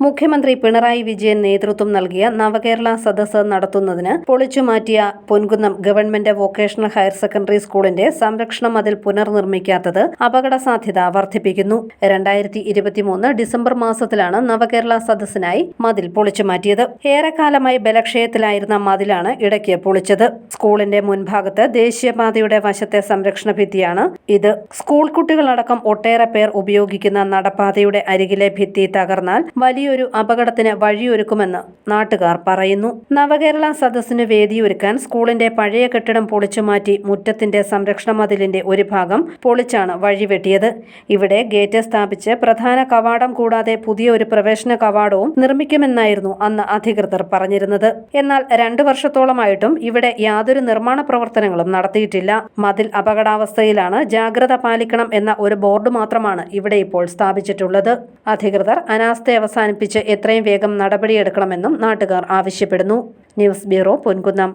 മുഖ്യമന്ത്രി പിണറായി വിജയൻ നേതൃത്വം നൽകിയ നവകേരള സദസ്സ് നടത്തുന്നതിന് പൊളിച്ചുമാറ്റിയ Ponkunnam government vocational higher secondary സ്കൂളിന്റെ സംരക്ഷണ മതിൽ പുനർനിർമ്മിക്കാത്തത് അപകട സാധ്യത വർദ്ധിപ്പിക്കുന്നു. രണ്ടായിരത്തി ഇരുപത്തിമൂന്ന് ഡിസംബർ മാസത്തിലാണ് നവകേരള സദസ്സിനായി മതിൽ പൊളിച്ചുമാറ്റിയത് ഏറെക്കാലമായി ബലക്ഷയത്തിലായിരുന്ന മതിലാണ് ഇടയ്ക്ക് പൊളിച്ചത്. സ്കൂളിന്റെ മുൻഭാഗത്ത് ദേശീയപാതയുടെ വശത്തെ സംരക്ഷണ ഭിത്തിയാണ് ഇത്. സ്കൂൾ കുട്ടികളടക്കം ഒട്ടേറെ പേർ ഉപയോഗിക്കുന്ന നടപ്പാതയുടെ അരികിലെ ഭിത്തി തകർന്നാൽ വലിയൊരു അപകടത്തിന് വഴിയൊരുക്കുമെന്ന് നാട്ടുകാർ പറയുന്നു. നവകേരള സദസ്സിന് വേദിയൊരുക്കാൻ സ്കൂളിന്റെ പഴയ കെട്ടിടം പൊളിച്ചു മാറ്റി മുറ്റത്തിന്റെ സംരക്ഷണ മതിലിന്റെ ഒരു ഭാഗം പൊളിച്ചാണ് വഴിവെട്ടിയത്. ഇവിടെ ഗേറ്റ് സ്ഥാപിച്ച് പ്രധാന കവാടം കൂടാതെ പുതിയ ഒരു പ്രവേശന കവാടവും നിർമ്മിക്കുമെന്നായിരുന്നു അന്ന് അധികൃതർ പറഞ്ഞിരുന്നത്. എന്നാൽ രണ്ടു വർഷത്തോളമായിട്ടും ഇവിടെ യാതൊരു നിർമ്മാണ പ്രവർത്തനങ്ങളും നടത്തിയിട്ടില്ല. മതിൽ അപകടാവസ്ഥയിലാണ് ജാഗ്രത പാലിക്കണം എന്ന ഒരു ബോർഡ് മാത്രമാണ് ഇവിടെ ഇപ്പോൾ സ്ഥാപിച്ചിട്ടുള്ളത്. അധികൃതർ അനാസ്ഥ അവസാനിപ്പിച്ച് എത്രയും വേഗം നടപടിയെടുക്കണമെന്നും നാട്ടുകാർ ആവശ്യപ്പെടുന്നു. News bureau Ponkunnam.